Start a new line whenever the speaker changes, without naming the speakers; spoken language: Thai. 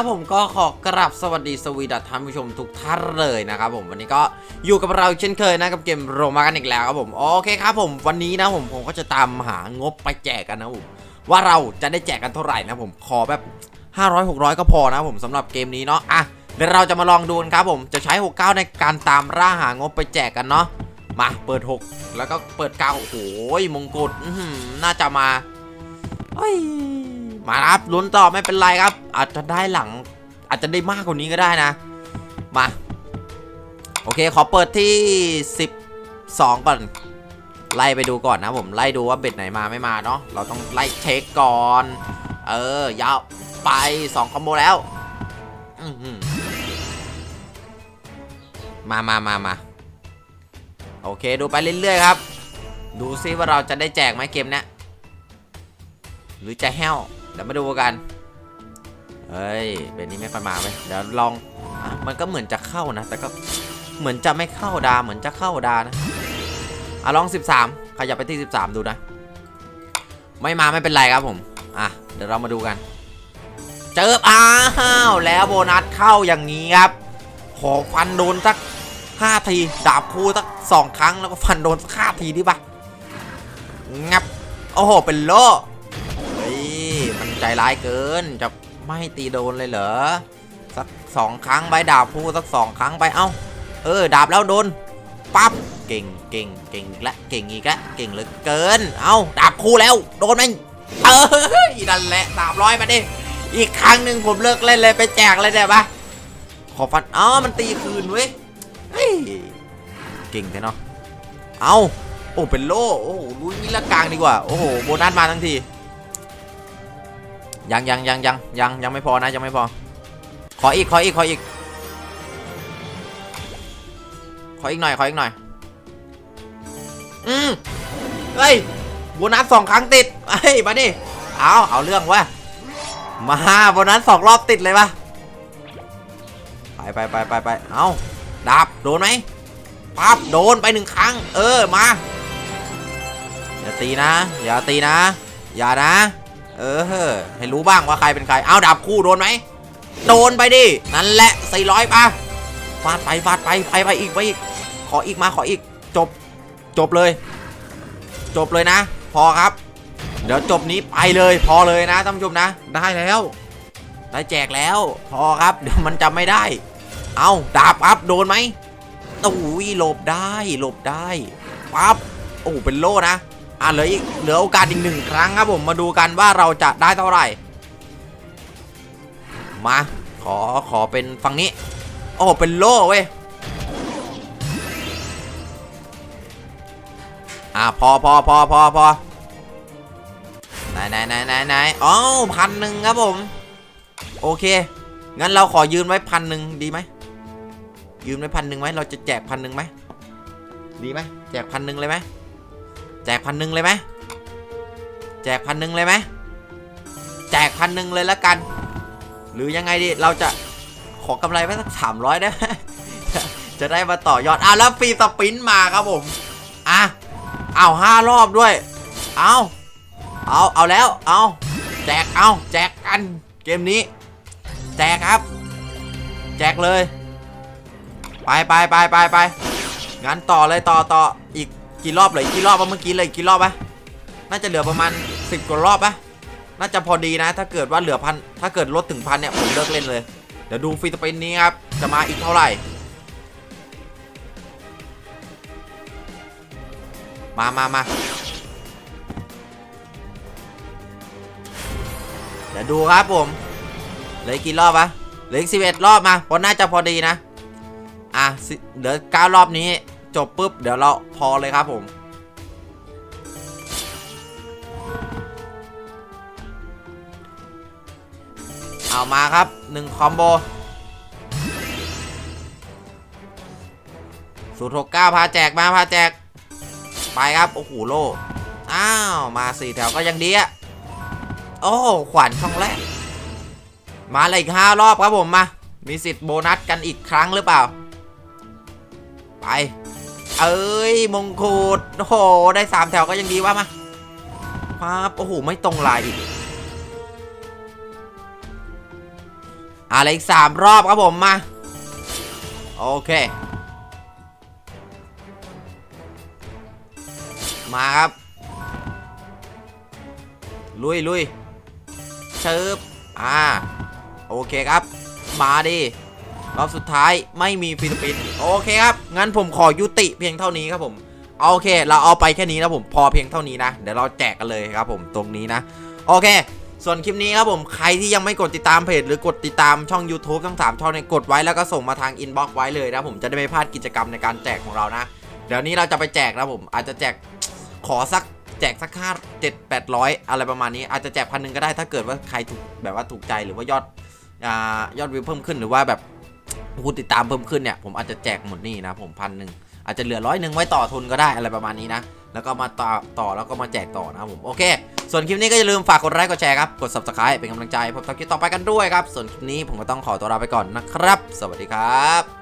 ครับผมก็ขอกราบสวัสดีสวีดัตท่านผู้ชมทุกท่านเลยนะครับผมวันนี้ก็อยู่กับเราเช่นเคยนะกับเกมโรมากันอีกแล้วครับผมโอเคครับผมวันนี้นะผมผมก็จะตามหางบไปแจกกันนะผมว่าเราจะได้แจกกันเท่าไหร่นะผมขอแบบ 500 600 ก็พอนะผมสำหรับเกมนี้เนาะอะเดี๋ยวเราจะมาลองดูกันครับผมจะใช้ 69 ในการตามร่าหางบไปแจกกันเนาะมาเปิด 6 แล้วก็เปิด9โอ้โหมงกุฎน่าจะมาเฮ้ย มาครับลุ้นต่อไม่เป็นไรครับ อาจจะได้หลัง อาจจะได้มากกว่านี้ก็ได้นะ มา โอเค ขอเปิดที่ 12 ก่อน ไล่ไปดูก่อนนะผมไล่ดูว่าเบ็ดไหนมาไม่มาเนาะเราต้องไล่เช็คก่อน เออยาวไป 2 คอมโบแล้วมามามามาโอเคดูไปเรื่อยๆครับ ดูซิว่าเราจะได้แจกไหมเกมเนี้ยหรือจะแห้ว ดี๋ยวมาดูกัน เฮ้ย เป็นนี้ไม่ค่อยมาไปเดี๋ยวลองอมันก็เหมือนจะเข้านะ แต่ก็เหมือนจะไม่เข้าดา เหมือนจะเข้าดานะอะลอง 13 ขยับไปที่ 13 ดูนะ ไม่มาไม่เป็นไรครับผม อะ เดี๋ยวเรามาดูกัน เจออ้าวแล้วโบนัสเข้าอย่างนี้ครับ ขอฟันโดนสัก5ที ดาบคู่สัก2ครั้งแล้วก็ฟันโดนสัก5ทีดิปะงับ โอ้โห เป็นโล ใจร้ายเกิน จะไม่ตีโดนเลยเหรอ สักสองครั้งใบดาบพูสักสองครั้งไป เอ้า เออ ดาบแล้วโดน ปั๊บ เก่งเก่งเก่งอีกและ เก่งอีกและ เก่งเหลือเกิน เอ้า ดาบคู่แล้ว โดนไหมเออนั่นแหละดาบร้อยมาดิ อีกครั้งหนึ่งผมเลิกเล่นเลยไปแจกเลยได้ปะขอฟันอ๋อมันตีคืนเว้ยเฮ้ยเก่งแท้เนาะ เอาโอ้ เป็นโล่ โอ้โหลุยนี่ละกลางดีกว่า โอ้โห โบนัสมาทั้งที ยังยังยังยังยังยังไม่พอนะยังไม่พอ ขออีกขออีกขออีก ขออีกหน่อยขออีกหน่อย อืมเฮ้ยโบนัสสองครั้งติดเฮ้ยมาดิเอาเอาเรื่องวะมาโบนัสสองรอบติดเลยปะไปไปไปไปไปเอาดาบโดนไหมปั๊บโดนไปหนึ่งครั้ง เออมา อย่าตีนะ อย่าตีนะ อย่านะ เออ ให้รู้บ้างว่าใครเป็นใคร เอาดาบคู่โดนไหม โดนไปดิ นั่นแหละ400ป่ะฟาดไปฟาดไปไปไปอีกไปอีก ขออีกมาขออีก จบ จบเลย จบเลยนะ พอครับ เดี๋ยวจบนี้ไปเลยพอเลยนะท่านผู้ชมนะ ได้แล้ว ได้แจกแล้ว พอครับ เดี๋ยวมันจำไม่ได้ เอาดาบครับโดนไหมโอ้ยหลบได้หลบได้ปั๊บโอ้เป็นโล่นะ อะเหลืออีกเหลือโอกาสอีกหนึ่งครั้งครับผมมาดูกันว่าเราจะได้เท่าไหร่ มาขอขอเป็นฝั่งนี้ โอ้เป็นโล่เว้ยอะพอพอพอพอพอไหนไหนไหนไหนไหนอ๋อพันหนึ่งครับผม โอเค งั้นเราขอยืนไว้พันหนึ่งดีไหมยืนไว้พันหนึ่งไหมเราจะแจกพันหนึ่งไหมดีไหมแจกพันหนึ่งเลยไหม แจกพันหนึ่งเลยไหมแจกพันหนึ่งเลยไหมแจกพันหนึ่งเลยละกัน หรือยังไงดีเราจะขอกำไรไว้สักสามร้อยได้ไหมจะได้มาต่อยอดอะแล้วฟรีสปินมาครับผมอะเอาห้ารอบด้วย เอาเอาเอาแล้วเอาแจกเอาแจกกันเกมนี้ แจกครับ แจกเลย ไปไปไปไปไปงั้นต่อเลยต่อต่ออีก กี่รอบเลยกี่รอบวะเมื่อกี้เลยกี่รอบปะน่าจะเหลือประมาณ 10กว่ารอบปะน่าจะพอดีนะ ถ้าเกิดว่าเหลือพันถ้าเกิดลดถึงพันเนี่ยผมเลิกเล่นเลย เดี๋ยวดูฟรีสปินนี้ครับจะมาอีกเท่าไหร่ มามามาเดี๋ยวดูครับผมเหลือกี่รอบปะเหลืออีกสิบเอ็ดรอบมาพราะน่าจะพอดีนะ อะเดี๋ยวเก้ารอบนี้ จบปุ๊บเดี๋ยวเราพอเลยครับผม เอามาครับ1คอมโบสูตรหกเก้าพาแจกมาพาแจก ไปครับโอ้โหโลอ้าวมาสี่แถวก็ยังดีอะโอ้ขวัญช่องแรกมาเลยอีกห้ารอบครับผมมา มีสิทธิ์โบนัสกันอีกครั้งหรือเปล่า ไป เอ้ยมงคุดโอ้โหได้สามแถวก็ยังดีว่ามาปั๊บโอ้โหไม่ตรงลายอีกอะไรอีกสามรอบครับผมมาโอเค มาครับลุยลุยเชิบอ่า โอเคครับ มาดิ รอบสุดท้ายไม่มีฟิลิปปินส์โอเคครับ งั้นผมขอยุติเพียงเท่านี้ครับผมโอเค เราเอาไปแค่นี้นะผมพอเพียงเท่านี้นะ เดี๋ยวเราแจกกันเลยครับผมตรงนี้นะ โอเค ส่วนคลิปนี้ครับผมใครที่ยังไม่กดติดตามเพจหรือกดติดตามช่อง YouTube ทั้ง 3 ช่องเนี่ยกดไว้แล้วก็ส่งมาทางอินบ็อกซ์ไว้เลยนะผมจะได้ไม่พลาดกิจกรรมในการแจกของเรานะ เดี๋ยวนี้เราจะไปแจกนะผมอาจจะแจกขอสักแจกสักห้าเจ็ดแปดร้อยอะไรประมาณนี้ อาจจะแจกพันหนึ่งก็ได้ถ้าเกิดว่าใครถูกแบบว่าถูกใจหรือว่ายอดอ่ายอดวิวเพิ่มขึ้นหรือว่าแบบ ผู้ติดตามเพิ่มขึ้นเนี่ยผมอาจจะแจกหมดนี่นะผมพันหนึ่งอาจจะเหลือร้อยหนึ่งไว้ต่อทุนก็ได้อะไรประมาณนี้นะแล้วก็มาต่อต่อแล้วก็มาแจกต่อนะผมโอเค ส่วนคลิปนี้ก็อย่าลืมฝากกดไลค์กดแชร์ครับกด subscribe เป็นกำลังใจให้ผมทำคลิปต่อไปกันด้วยครับส่วนคลิปนี้ผมก็ต้องขอตัวลาไปก่อนนะครับ สวัสดีครับ